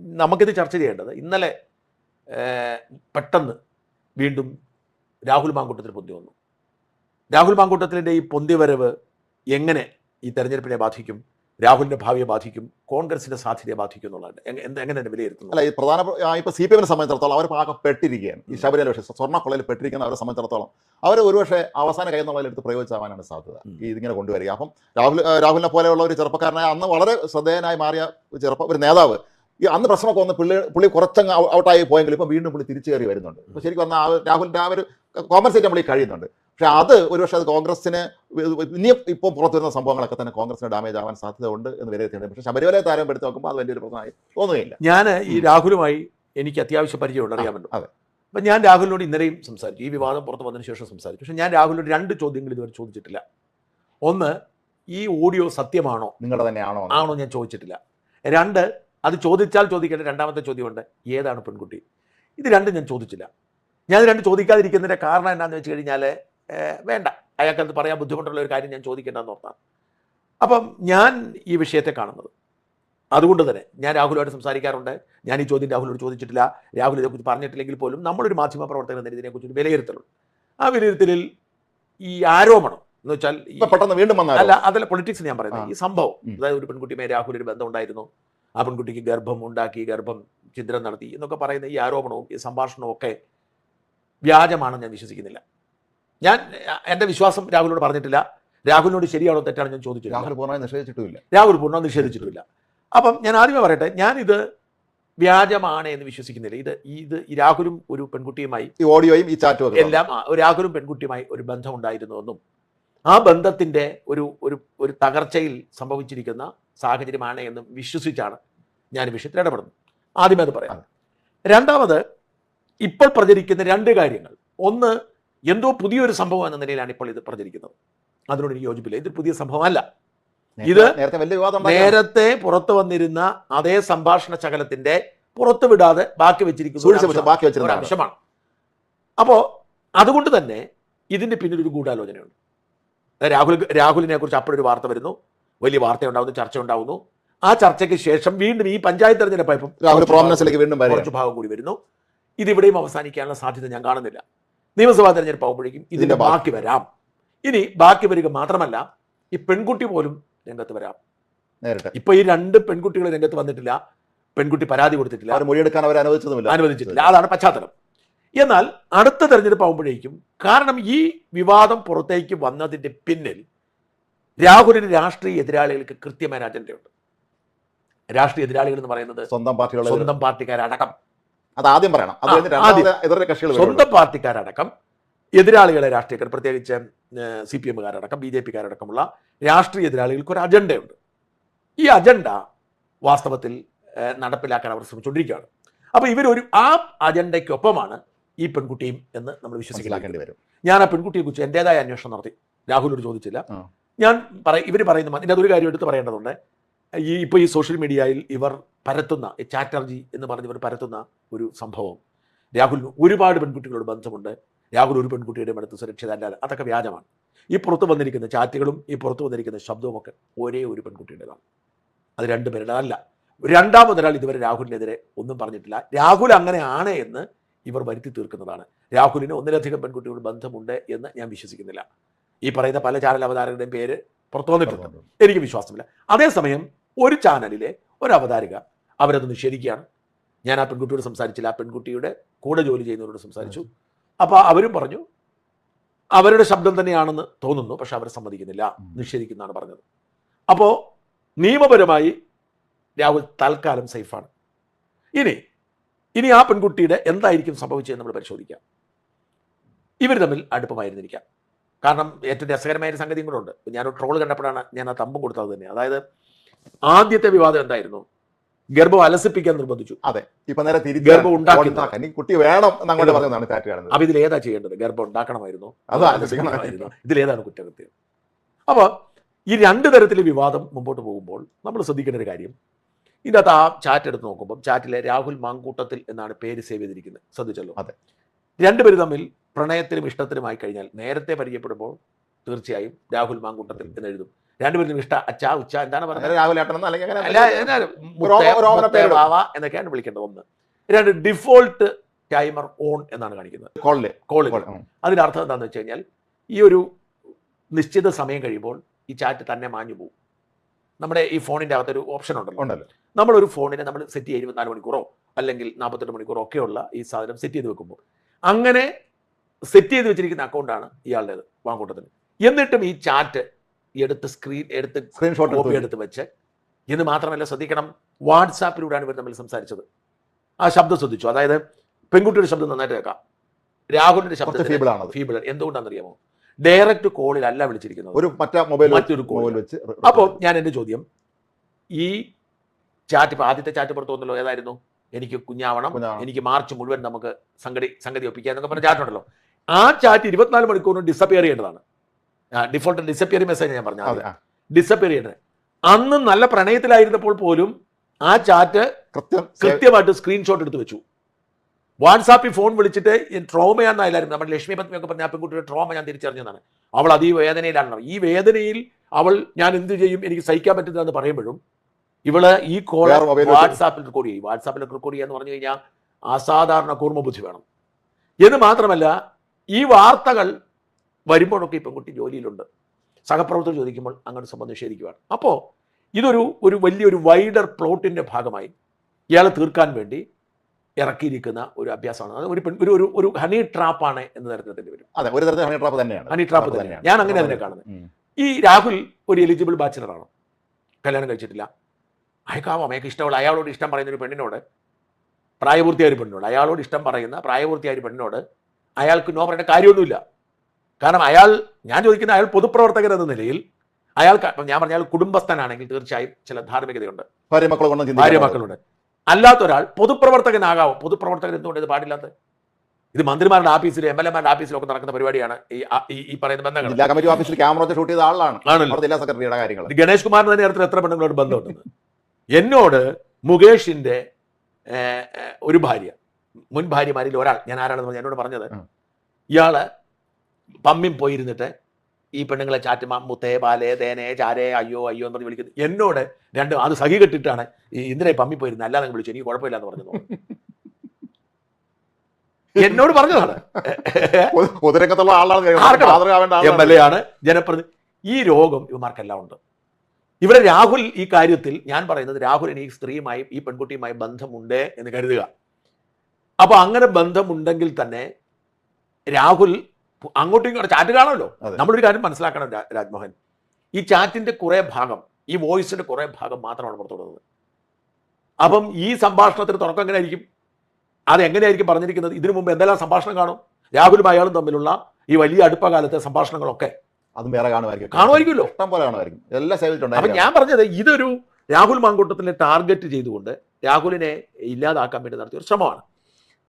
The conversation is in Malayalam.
നമുക്കിത് ചർച്ച ചെയ്യേണ്ടത് ഇന്നലെ പെട്ടെന്ന് വീണ്ടും രാഹുൽ മാങ്കൂട്ടത്തിൽ പൊന്തി വന്നു. രാഹുൽ മാങ്കൂട്ടത്തിന്റെ ഈ പൊന്തി വരവ് എങ്ങനെ ഈ തെരഞ്ഞെടുപ്പിനെ ബാധിക്കും രാഹുലിന്റെ ഭാവിയെ ബാധിക്കും കോൺഗ്രസിന്റെ സാധ്യതയെ ബാധിക്കും എന്നുള്ളത് എങ്ങ- എന്ത്- എങ്ങനെ തന്നെ വിലയിരുത്തുന്നു? അല്ല ഈ പ്രധാന ഇപ്പോൾ സി പി എമ്മിനെ സംബന്ധിച്ചിടത്തോളം അവർ പാകം പെട്ടിരിക്കുകയാണ്. ഈ ശബരിമല വിഷയം സ്വർണക്കൊള്ളയിൽ പെട്ടിരിക്കുന്ന അവരെ സംബന്ധിച്ചിടത്തോളം അവർ ഒരുപക്ഷെ അവസാന കൈ എന്നുള്ളതിൽ എടുത്ത് പ്രയോഗിച്ചാവാനാണ് സാധ്യത. ഈ ഇതിങ്ങനെ കൊണ്ടുവരിക. അപ്പം രാഹുൽ രാഹുലിനെ പോലെയുള്ള ഒരു ചെറുപ്പക്കാരനായ അന്ന് വളരെ ശ്രദ്ധേയനായി മാറിയ ഒരു ചെറുപ്പ ഒരു നേതാവ് ഈ അന്ന് പ്രശ്നമൊക്കെ വന്ന് പുള്ളി പുള്ളി കുറച്ചങ്ങ് ഔട്ടായി പോയെങ്കിൽ ഇപ്പം വീണ്ടും പുള്ളി തിരിച്ചു കയറി വരുന്നുണ്ട്. അപ്പോൾ ശരിക്കും വന്ന രാഹുലിന്റെ ആ ഒരു കോമ്പൻസേറ്റ് ഈ കഴിയുന്നുണ്ട്. പക്ഷേ അത് ഒരു ഒരുപക്ഷെ അത് കോൺഗ്രസിന് ഇനിയും ഇപ്പോൾ പുറത്തു വരുന്ന സംഭവങ്ങളൊക്കെ തന്നെ കോൺഗ്രസിന് ഡാമേജ് ആവാൻ സാധ്യത ഉണ്ട് എന്ന് വിലയിരുത്തിയിട്ടുണ്ട്. പക്ഷേ ശബരിമല താരം എടുത്ത് നോക്കുമ്പോൾ അത് വലിയൊരു പ്രശ്നമായി തോന്നുകയില്ല. ഞാൻ ഈ രാഹുലുമായി എനിക്ക് അത്യാവശ്യം പരിചയമുണ്ട് അറിയാമല്ലോ. അതെ. അപ്പം ഞാൻ രാഹുലിനോട് ഇന്നലെയും സംസാരിച്ചു. ഈ വിവാദം പുറത്ത് വന്നതിന് ശേഷം സംസാരിച്ചു. പക്ഷേ ഞാൻ രാഹുലിനോട് രണ്ട് ചോദ്യങ്ങൾ ഇതുവരെ ചോദിച്ചിട്ടില്ല. ഒന്ന് ഈ ഓഡിയോ സത്യമാണോ? നിങ്ങളുടെ തന്നെയാണോ ആണോ ഞാൻ ചോദിച്ചിട്ടില്ല. രണ്ട് അത് ചോദിച്ചാൽ ചോദിക്കേണ്ട രണ്ടാമത്തെ ചോദ്യമുണ്ട് ഏതാണ് പെൺകുട്ടി? ഇത് രണ്ടും ഞാൻ ചോദിച്ചില്ല. ഞാൻ രണ്ട് ചോദിക്കാതിരിക്കുന്നതിന്റെ കാരണം എന്താണെന്ന് വെച്ച് കഴിഞ്ഞാൽ വേണ്ട. അയാൾക്കത് പറയാൻ ബുദ്ധിമുട്ടുള്ള ഒരു കാര്യം ഞാൻ ചോദിക്കേണ്ടെന്ന് ഓർത്താണ് അപ്പം ഞാൻ ഈ വിഷയത്തെ കാണുന്നത്. അതുകൊണ്ട് തന്നെ ഞാൻ രാഹുലുമായിട്ട് സംസാരിക്കാറുണ്ട്. ഞാൻ ഈ ചോദ്യം രാഹുലിനോട് ചോദിച്ചിട്ടില്ല. രാഹുൽ ഇതേക്കുറിച്ച് പറഞ്ഞിട്ടില്ലെങ്കിൽ പോലും നമ്മളൊരു മാധ്യമ പ്രവർത്തകൻ എന്ന ഇതിനെക്കുറിച്ച് ഒരു വിലയിരുത്തലുണ്ട്. ആ വിലയിരുത്തലിൽ ഈ ആരോപണം എന്ന് വെച്ചാൽ പെട്ടെന്ന് വീണ്ടും അല്ല അതല്ല പൊളിറ്റിക്സ് ഞാൻ പറയുന്നത്. ഈ സംഭവം അതായത് ഒരു പെൺകുട്ടിയുമായി രാഹുലിന് ഒരു ബന്ധം ഉണ്ടായിരുന്നു. ആ പെൺകുട്ടിക്ക് ഗർഭം ഉണ്ടാക്കി ഗർഭം ചിന്തനം നടത്തി എന്നൊക്കെ പറയുന്ന ഈ ആരോപണവും ഈ സംഭാഷണവും ഒക്കെ വ്യാജമാണെന്ന് ഞാൻ വിശ്വസിക്കുന്നില്ല. ഞാൻ എന്റെ വിശ്വാസം രാഹുലിനോട് പറഞ്ഞിട്ടില്ല. രാഹുലിനോട് ശരിയാണോ തെറ്റാണോ ഞാൻ ചോദിച്ചു രാഹുൽ പൂർണമായി നിഷേധിച്ചിട്ടില്ല രാഹുൽ പൂർണമായി നിഷേധിച്ചിട്ടില്ല. അപ്പം ഞാൻ ആദ്യമേ പറയട്ടെ ഞാനിത് വ്യാജമാണ് എന്ന് വിശ്വസിക്കുന്നില്ല. ഇത് ഇത് രാഹുലും ഒരു പെൺകുട്ടിയുമായി ഈ ഓഡിയോയും ഈ ചാറ്റും എല്ലാം രാഹുലും പെൺകുട്ടിയുമായി ഒരു ബന്ധം ഉണ്ടായിരുന്നുവെന്നും ആ ബന്ധത്തിന്റെ ഒരു ഒരു ഒരു തകർച്ചയിൽ സംഭവിച്ചിരിക്കുന്ന സാഹചര്യമാണ് എന്നും വിശ്വസിച്ചാണ് ഞാൻ വിഷയത്തിൽ ഇടപെടുന്നത്. ആദ്യമേ അത് പറയാം. രണ്ടാമത് ഇപ്പോൾ പ്രചരിക്കുന്ന രണ്ട് കാര്യങ്ങൾ. ഒന്ന് എന്തോ പുതിയൊരു സംഭവം എന്ന നിലയിലാണ് ഇപ്പോൾ ഇത് പ്രചരിക്കുന്നത്. അതിനോട് എനിക്ക് യോജിപ്പില്ല. ഇത് പുതിയ സംഭവമല്ല. ഇത് നേരത്തെ- പുറത്തു വന്നിരുന്ന അതേ സംഭാഷണ ശകലത്തിന്റെ പുറത്തു വിടാതെ ബാക്കി വെച്ചിരിക്കുന്ന ബാക്കി അപ്പോ അതുകൊണ്ട് തന്നെ ഇതിന്റെ പിന്നിൽ ഒരു ഗൂഢാലോചനയുണ്ട്. രാഹുൽ രാഹുലിനെ കുറിച്ച് അപ്പോഴൊരു വാർത്ത വരുന്നു. വലിയ വാർത്ത ഉണ്ടാവുന്നു ചർച്ച ഉണ്ടാവുന്നു ആ ചർച്ചയ്ക്ക് ശേഷം വീണ്ടും ഈ പഞ്ചായത്ത് തെരഞ്ഞെടുപ്പായപ്പം കുറച്ച് ഭാഗം കൂടി വരുന്നു. ഇതിവിടെയും അവസാനിക്കാനുള്ള സാധ്യത ഞാൻ കാണുന്നില്ല. നിയമസഭാ തെരഞ്ഞെടുപ്പ് ആകുമ്പോഴേക്കും ഇതിന്റെ ബാക്കി. വരാം. ഇനി ബാക്കി വരിക മാത്രമല്ല ഈ പെൺകുട്ടി പോലും രംഗത്ത് വരാം. ഇപ്പൊ ഈ രണ്ട് പെൺകുട്ടികൾ രംഗത്ത് വന്നിട്ടില്ല. പെൺകുട്ടി പരാതി കൊടുത്തിട്ടില്ല. മൊഴിയെടുക്കാൻ അവർ അനുവദിച്ചതുമില്ല. അനുവദിച്ചിട്ടില്ല. അതാണ് പശ്ചാത്തലം. എന്നാൽ അടുത്ത തെരഞ്ഞെടുപ്പ് ആകുമ്പോഴേക്കും കാരണം ഈ വിവാദം പുറത്തേക്ക് വന്നതിന്റെ പിന്നിൽ രാഹുലിന് രാഷ്ട്രീയ എതിരാളികൾക്ക് കൃത്യമായ അജണ്ടയുണ്ട്. രാഷ്ട്രീയ എതിരാളികൾ എന്ന് പറയുന്നത് സ്വന്തം പാർട്ടികൾ സ്വന്തം പാർട്ടിക്കാരടക്കം. അത് ആദ്യം പറയണം. സ്വന്തം പാർട്ടിക്കാരടക്കം എതിരാളികളെ രാഷ്ട്രീയക്കാർ പ്രത്യേകിച്ച് സി പി എമ്മുകാരടക്കം ബി ജെ പിക്കാരടക്കമുള്ള രാഷ്ട്രീയ എതിരാളികൾക്ക് ഒരു അജണ്ടയുണ്ട്. ഈ അജണ്ട വാസ്തവത്തിൽ നടപ്പിലാക്കാൻ അവർ ശ്രമിച്ചുകൊണ്ടിരിക്കുകയാണ്. അപ്പോൾ ഇവരൊരു ആ അജണ്ടയ്ക്കൊപ്പമാണ് ഈ പെൺകുട്ടിയും എന്ന് നമ്മൾ വിശ്വസിക്കാൻ വരും. ഞാൻ ആ പെൺകുട്ടിയെ കുറിച്ച് എന്റെതായ അന്വേഷണം നടത്തി. രാഹുലോട് ചോദിച്ചില്ല. ഞാൻ പറ ഇവർ പറയുന്ന അതൊരു കാര്യം എടുത്ത് പറയേണ്ടതുണ്ട്. ഈ ഇപ്പോൾ ഈ സോഷ്യൽ മീഡിയയിൽ ഇവർ പരത്തുന്ന ചാറ്റർജി എന്ന് പറഞ്ഞ് ഇവർ പരത്തുന്ന ഒരു സംഭവം. രാഹുലിന് ഒരുപാട് പെൺകുട്ടികളോട് ബന്ധമുണ്ട്. രാഹുൽ ഒരു പെൺകുട്ടിയുടെ അടുത്ത് സുരക്ഷിതല്ലാതെ അതൊക്കെ വ്യാജമാണ്. ഈ പുറത്ത് വന്നിരിക്കുന്ന ചാറ്റുകളും ഈ പുറത്ത് വന്നിരിക്കുന്ന ശബ്ദവും ഒക്കെ ഒരേ ഒരു പെൺകുട്ടിയുടേതാണ്. അത് രണ്ടുപേരുടേതല്ല രണ്ടാമതൊരാൾ ഇതുവരെ രാഹുലിനെതിരെ ഒന്നും പറഞ്ഞിട്ടില്ല. രാഹുൽ അങ്ങനെയാണ് എന്ന് ഇവർ വരുത്തി തീർക്കുന്നതാണ്. രാഹുലിന് ഒന്നിലധികം പെൺകുട്ടികളുടെ ബന്ധമുണ്ട് എന്ന് ഞാൻ വിശ്വസിക്കുന്നില്ല. ഈ പറയുന്ന പല ചാനൽ അവതാരകരുടെയും പേര് പുറത്തു വന്നിട്ടുണ്ട്. എനിക്ക് വിശ്വാസമില്ല. അതേസമയം ഒരു ചാനലിലെ ഒരു അവതാരക അവരത് നിഷേധിക്കുകയാണ്. ഞാൻ ആ പെൺകുട്ടിയോട് സംസാരിച്ചില്ല. ആ പെൺകുട്ടിയുടെ കൂടെ ജോലി ചെയ്യുന്നവരോട് സംസാരിച്ചു. അപ്പോൾ അവരും പറഞ്ഞു അവരുടെ ശബ്ദം തന്നെയാണെന്ന് തോന്നുന്നു പക്ഷെ അവർ സമ്മതിക്കുന്നില്ല. നിഷേധിക്കുന്നതാണ് പറഞ്ഞത്. അപ്പോൾ നിയമപരമായി രാഹുൽ തൽക്കാലം സേഫാണ്. ഇനി ഇനി ആ പെൺകുട്ടിയുടെ എന്തായിരിക്കും സംഭവിച്ചതെന്ന് നമ്മൾ പരിശോധിക്കാം. ഇവർ തമ്മിൽ അടുപ്പമായിരുന്നിരിക്കാം. കാരണം ഏറ്റവും രസകരമായ ഒരു സംഗതിയും കൂടെ ഉണ്ട്. ഞാൻ ട്രോൾ കണ്ടപ്പോഴാണ് ഞാൻ ആ തമ്പും കൊടുത്തത് തന്നെ. അതായത് ആദ്യത്തെ വിവാദം എന്തായിരുന്നു? ഗർഭം അലസിപ്പിക്കാൻ നിർബന്ധിച്ചു. അതെ. ഇപ്പൊ നേരെ ഗർഭം ഉണ്ടാക്കി. കുട്ടി വേണം എന്നങ്ങോട്ട് പറഞ്ഞതാണ് ചാറ്റ് കാണുന്നത്. അപ്പൊ ഇതിൽ ഏതാ ചെയ്യേണ്ടത്? ഗർഭം ഉണ്ടാക്കണമായിരുന്നു? ഇതിൽ ഏതാണ് ഇതിലേതാണ് കുറ്റകൃത്യം? അപ്പൊ ഈ രണ്ട് തരത്തിലെ വിവാദം മുമ്പോട്ട് പോകുമ്പോൾ നമ്മൾ ശ്രദ്ധിക്കേണ്ട ഒരു കാര്യം. ഇതിനകത്ത് ആ ചാറ്റ് എടുത്ത് നോക്കുമ്പോൾ ചാറ്റിലെ രാഹുൽ മാങ്കൂട്ടത്തിൽ എന്നാണ് പേര് സേവ് ചെയ്തിരിക്കുന്നത്. ശ്രദ്ധിച്ചല്ലോ? അതെ. രണ്ടുപേരും തമ്മിൽ പ്രണയത്തിലും ഇഷ്ടത്തിലുമായി കഴിഞ്ഞാൽ നേരത്തെ പരിചയപ്പെടുമ്പോൾ തീർച്ചയായും രാഹുൽ മാങ്കൂട്ടത്തിൽ എന്ന് എഴുതും. രണ്ടുപേരും ഇഷ്ട അച്ഛ ഉച്ച എന്താണ് പറഞ്ഞത്? രാഹുൽ എന്നൊക്കെയാണ് വിളിക്കേണ്ടത് ഒന്ന്. രണ്ട് ഡിഫോൾട്ട് ടൈമർ ഓൺ എന്നാണ് കാണിക്കുന്നത്. കോളിൽ. കോളിൽ അതിന്റെ അർത്ഥം എന്താണെന്ന് വെച്ച് കഴിഞ്ഞാൽ ഈ ഒരു നിശ്ചിത സമയം കഴിയുമ്പോൾ ഈ ചാറ്റ് തന്നെ മാഞ്ഞു പോകും നമ്മുടെ ഈ ഫോണിന്റെ അകത്തൊരു ഓപ്ഷൻ ഉണ്ടല്ലോ. ഉണ്ടല്ലോ. നമ്മളൊരു ഫോണിനെ നമ്മൾ സെറ്റ് ചെയ്യുക ഇരുപത്തിനാല് മണിക്കൂറോ അല്ലെങ്കിൽ നാൽപ്പത്തെട്ട് മണിക്കൂറോ ഒക്കെയുള്ള ഈ സാധനം സെറ്റ് ചെയ്ത് വെക്കുമ്പോൾ. അങ്ങനെ സെറ്റ് ചെയ്ത് വെച്ചിരിക്കുന്ന അക്കൗണ്ടാണ് ഇയാളുടേത് വാങ്കൂട്ടത്തിന്. എന്നിട്ടും ഈ ചാറ്റ് എടുത്ത് സ്ക്രീൻ എടുത്ത് സ്ക്രീൻഷോട്ട് കോപ്പി എടുത്ത് വെച്ച്. എന്ന് മാത്രമല്ല ശ്രദ്ധിക്കണം വാട്സാപ്പിലൂടെയാണ് ഇവർ തമ്മിൽ സംസാരിച്ചത്. ആ ശബ്ദം ശ്രദ്ധിച്ചു. അതായത് പെൺകുട്ടിയുടെ ശബ്ദം നന്നായിട്ട് കേൾക്കാം. രാഹുലിന്റെ ശബ്ദം ഫീബിൾ ആണ് ഫീബിൾ എന്തുകൊണ്ടാണെന്നറിയാമോ? ഡയറക്റ്റ് കോളിലല്ല വിളിച്ചിരിക്കുന്നത്. ഒരു മറ്റേ മൊബൈൽ മറ്റൊരു കോൾ വെച്ച് അപ്പോൾ ഞാൻ എന്റെ ചോദ്യം ഈ ചാറ്റ് ഇപ്പോൾ ആദ്യത്തെ ചാറ്റ് പുറത്തു വന്നല്ലോ ഏതായിരുന്നു? എനിക്ക് കുഞ്ഞാവണം. എനിക്ക് മാർച്ച് മുഴുവൻ നമുക്ക് സംഗതി സംഗതി ഒപ്പിക്കുക എന്നൊക്കെ പറഞ്ഞ ചാറ്റ് ഉണ്ടല്ലോ. ആ ചാറ്റ് ഇരുപത്തിനാല് മണിക്കൂറിന് ഡിസപ്പിയർ ചെയ്യേണ്ടതാണ്. ഡിഫോൾട്ട് ഡിസപ്പിയർ മെസ്സേജ് ഞാൻ പറഞ്ഞു. ഡിസപ്പിയർ ചെയ്യേണ്ടത്. അന്ന് നല്ല പ്രണയത്തിലായിരുന്നപ്പോൾ പോലും ആ ചാറ്റ് കൃത്യം കൃത്യമായിട്ട് സ്ക്രീൻഷോട്ട് എടുത്ത് വെച്ചു. വാട്സാപ്പിൽ ഫോൺ വിളിച്ചിട്ട് ട്രോമയാണെന്ന് എല്ലാവരും നമ്മുടെ ലക്ഷ്മി പത്മി ഒക്കെ പറഞ്ഞ ആ പെൺകുട്ടിയുടെ ട്രോമ ഞാൻ തിരിച്ചറിഞ്ഞതാണ്. അവൾ അതീ വേദനയിലാണ് ഈ വേദനയിൽ അവൾ ഞാൻ എന്ത് ചെയ്യും? എനിക്ക് സഹിക്കാൻ പറ്റുന്നതെന്ന് പറയുമ്പോഴും ഇവൾ ഈ കോൾ വാട്സാപ്പിൽ റെക്കോർഡ് ചെയ്യും. വാട്സാപ്പിൽ റെക്കോർഡ് ചെയ്യുക എന്ന് പറഞ്ഞു കഴിഞ്ഞാൽ അസാധാരണ കൂർമ്മബുദ്ധി വേണം. എന്ന് മാത്രമല്ല ഈ വാർത്തകൾ വരുമ്പോഴൊക്കെ ഈ പെൺകുട്ടി ജോലിയിലുണ്ട്. സഹപ്രവർത്തകർ ചോദിക്കുമ്പോൾ അങ്ങോട്ട് സംബന്ധം നിഷേധിക്കുകയാണ് അപ്പോൾ ഇതൊരു ഒരു വലിയൊരു വൈഡർ പ്ലോട്ടിന്റെ ഭാഗമായി ഇയാളെ തീർക്കാൻ വേണ്ടി ഇറക്കിയിരിക്കുന്ന ഒരു അഭ്യാസമാണ്. അത് ഒരു ഒരു ഒരു ഒരു ഹണി ട്രാപ്പാണ് എന്ന് തരത്തിൽ വരും. അതെ ഒരു തരത്തിൽ ഹണി ട്രാപ്പ് തന്നെയാണ്. ഹണി ട്രാപ്പ് തന്നെയാണ്. ഞാൻ അങ്ങനെ അതിനെ കാണുന്നത്. ഈ രാഹുൽ ഒരു എലിജിബിൾ ബാച്ചിലറാണ് കല്യാണം കഴിച്ചിട്ടില്ല. അയക്കാവാം? അയാൾക്ക് ഇഷ്ടമുള്ള അയാളോട് ഇഷ്ടം പറയുന്ന ഒരു പെണ്ണിനോട് പ്രായപൂർത്തിയായ ഒരു പെണ്ണിനോട് അയാളോട് ഇഷ്ടം പറയുന്ന പ്രായപൂർത്തിയായ ഒരു പെണ്ണിനോട് അയാൾക്ക് നോ പറയേണ്ട കാര്യമൊന്നുമില്ല. കാരണം അയാൾ ഞാൻ ചോദിക്കുന്ന അയാൾ പൊതുപ്രവർത്തകൻ എന്ന നിലയിൽ അയാൾക്ക് ഞാൻ പറഞ്ഞ അയാൾ കുടുംബസ്ഥനാണെങ്കിൽ തീർച്ചയായും ചില ധാർമ്മികതയുണ്ട്. ഭാര്യ മക്കളുണ്ട്. അല്ലാത്ത ഒരാൾ പൊതുപ്രവർത്തകനാകാവും? പൊതുപ്രവർത്തകൻ എന്തുകൊണ്ട് ഇത് പാടില്ലാത്ത? ഇത് മന്ത്രിമാരുടെ ആഫീസിലും എം എൽ എമാരുടെ ആഫീസിലൊക്കെ നടക്കുന്ന പരിപാടിയാണ് ഈ ഈ- പറയുന്ന ബന്ധങ്ങൾ. ജില്ലാ കമ്മിറ്റി ഓഫീസിൽ ക്യാമറ ഷൂട്ട് ചെയ്ത ആളാണ്. ജില്ലാ സെക്രട്ടറിയുടെ കാര്യങ്ങൾ. ഗണേഷ് തന്നെ അടുത്ത് എത്ര പെണ്ണുങ്ങളോട് ബന്ധമുണ്ടെന്ന് എന്നോട് മുകേഷിന്റെ ഒരു ഭാര്യ. മുൻ ഭാര്യമാരിൽ ഒരാൾ ഞാൻ ആരാണെന്ന് പറഞ്ഞു എന്നോട് പറഞ്ഞത്. ഇയാൾ പമ്മിൽ പോയിരുന്നിട്ട് ഈ പെണ്ണുങ്ങളെ ചാറ്റ് മുത്തേ ബാലേ തേനേ ചാരേ അയ്യോ അയ്യോ എന്ന് പറഞ്ഞ് വിളിക്കുന്നത് എന്നോട് രണ്ട് അത് സഖി കെട്ടിട്ടാണ് ഈ ഇന്ദിരയെ പമ്മി പോയിരുന്നത് അല്ലാതെ വിളിച്ചു. എനിക്ക് കുഴപ്പമില്ല എന്ന് പറഞ്ഞു എന്നോട് പറഞ്ഞതാണ്. പൊതുരംഗത്തുള്ള ആളാണ് ആർക്കാണ്? എം എൽ എ ആണ്. ജനപ്രതി ഈ രോഗം ഇവന്മാർക്കെല്ലാം ഉണ്ട്. ഇവിടെ രാഹുൽ ഈ കാര്യത്തിൽ ഞാൻ പറയുന്നത് രാഹുലിന് ഈ സ്ത്രീയുമായി ഈ പെൺകുട്ടിയുമായി ബന്ധമുണ്ട് എന്ന് കരുതുക. അപ്പൊ അങ്ങനെ ബന്ധമുണ്ടെങ്കിൽ തന്നെ രാഹുൽ അങ്ങോട്ടും ഇങ്ങോട്ടും ചാറ്റ് കാണുമല്ലോ. നമ്മളൊരു കാര്യം മനസ്സിലാക്കണം രാജ്മോഹൻ. ഈ ചാറ്റിന്റെ കുറേ ഭാഗം ഈ വോയിസിന്റെ കുറേ ഭാഗം മാത്രമാണ് പുറത്തുള്ളത് അപ്പം ഈ സംഭാഷണത്തിന് തുടക്കം എങ്ങനെയായിരിക്കും? അത് എങ്ങനെയായിരിക്കും പറഞ്ഞിരിക്കുന്നത്? ഇതിനു മുമ്പ് എന്തെല്ലാം സംഭാഷണം കാണും? രാഹുലും അയാളും തമ്മിലുള്ള ഈ വലിയ അടുപ്പകാലത്തെ സംഭാഷണങ്ങളൊക്കെ അതും വേറെ കാണുമായിരിക്കും. കാണുമായിരിക്കുമല്ലോ. ഇഷ്ടം പോലെ കാണുമായിരിക്കും. എല്ലാം സേവ് അപ്പൊ ഞാൻ പറഞ്ഞത് ഇതൊരു രാഹുൽ മാങ്കൂട്ടത്തിനെ ടാർഗറ്റ് ചെയ്തുകൊണ്ട് രാഹുലിനെ ഇല്ലാതാക്കാൻ വേണ്ടി നടത്തിയ ഒരു ശ്രമമാണ്.